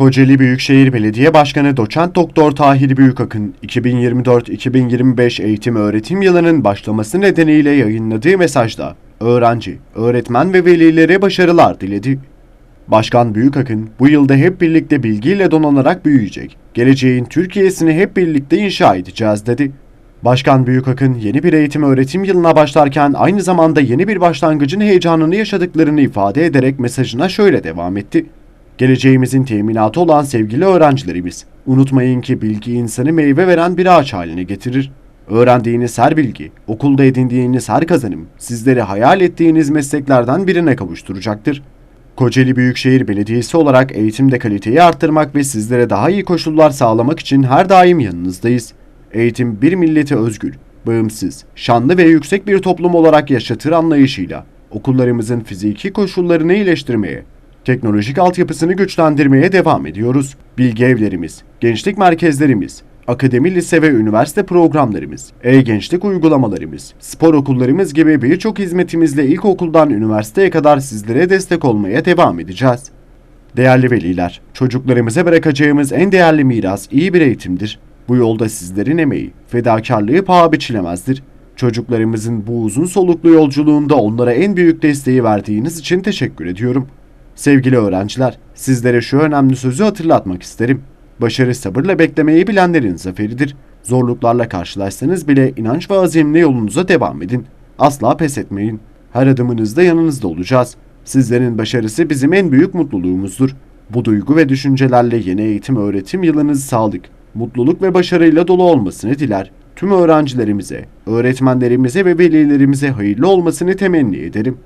Kocaeli Büyükşehir Belediye Başkanı Doçent Doktor Tahir Büyükakın 2024-2025 eğitim öğretim yılının başlaması nedeniyle yayınladığı mesajda öğrenci, öğretmen ve velilere başarılar diledi. Başkan Büyükakın bu yılda hep birlikte bilgiyle donanarak büyüyecek. Geleceğin Türkiye'sini hep birlikte inşa edeceğiz dedi. Başkan Büyükakın yeni bir eğitim öğretim yılına başlarken aynı zamanda yeni bir başlangıcın heyecanını yaşadıklarını ifade ederek mesajına şöyle devam etti. Geleceğimizin teminatı olan sevgili öğrencilerimiz, unutmayın ki bilgi insanı meyve veren bir ağaç haline getirir. Öğrendiğiniz her bilgi, okulda edindiğiniz her kazanım, sizleri hayal ettiğiniz mesleklerden birine kavuşturacaktır. Kocaeli Büyükşehir Belediyesi olarak eğitimde kaliteyi arttırmak ve sizlere daha iyi koşullar sağlamak için her daim yanınızdayız. Eğitim bir milleti özgür, bağımsız, şanlı ve yüksek bir toplum olarak yaşatır anlayışıyla okullarımızın fiziki koşullarını iyileştirmeye, teknolojik altyapısını güçlendirmeye devam ediyoruz. Bilgi evlerimiz, gençlik merkezlerimiz, akademi, lise ve üniversite programlarımız, e-gençlik uygulamalarımız, spor okullarımız gibi birçok hizmetimizle ilkokuldan üniversiteye kadar sizlere destek olmaya devam edeceğiz. Değerli veliler, çocuklarımıza bırakacağımız en değerli miras iyi bir eğitimdir. Bu yolda sizlerin emeği, fedakarlığı paha biçilemezdir. Çocuklarımızın bu uzun soluklu yolculuğunda onlara en büyük desteği verdiğiniz için teşekkür ediyorum. Sevgili öğrenciler, sizlere şu önemli sözü hatırlatmak isterim. Başarı sabırla beklemeyi bilenlerin zaferidir. Zorluklarla karşılaşsanız bile inanç ve azimle yolunuza devam edin. Asla pes etmeyin. Her adımınızda yanınızda olacağız. Sizlerin başarısı bizim en büyük mutluluğumuzdur. Bu duygu ve düşüncelerle yeni eğitim öğretim yılınız sağlık, mutluluk ve başarıyla dolu olmasını diler. Tüm öğrencilerimize, öğretmenlerimize ve velilerimize hayırlı olmasını temenni ederim.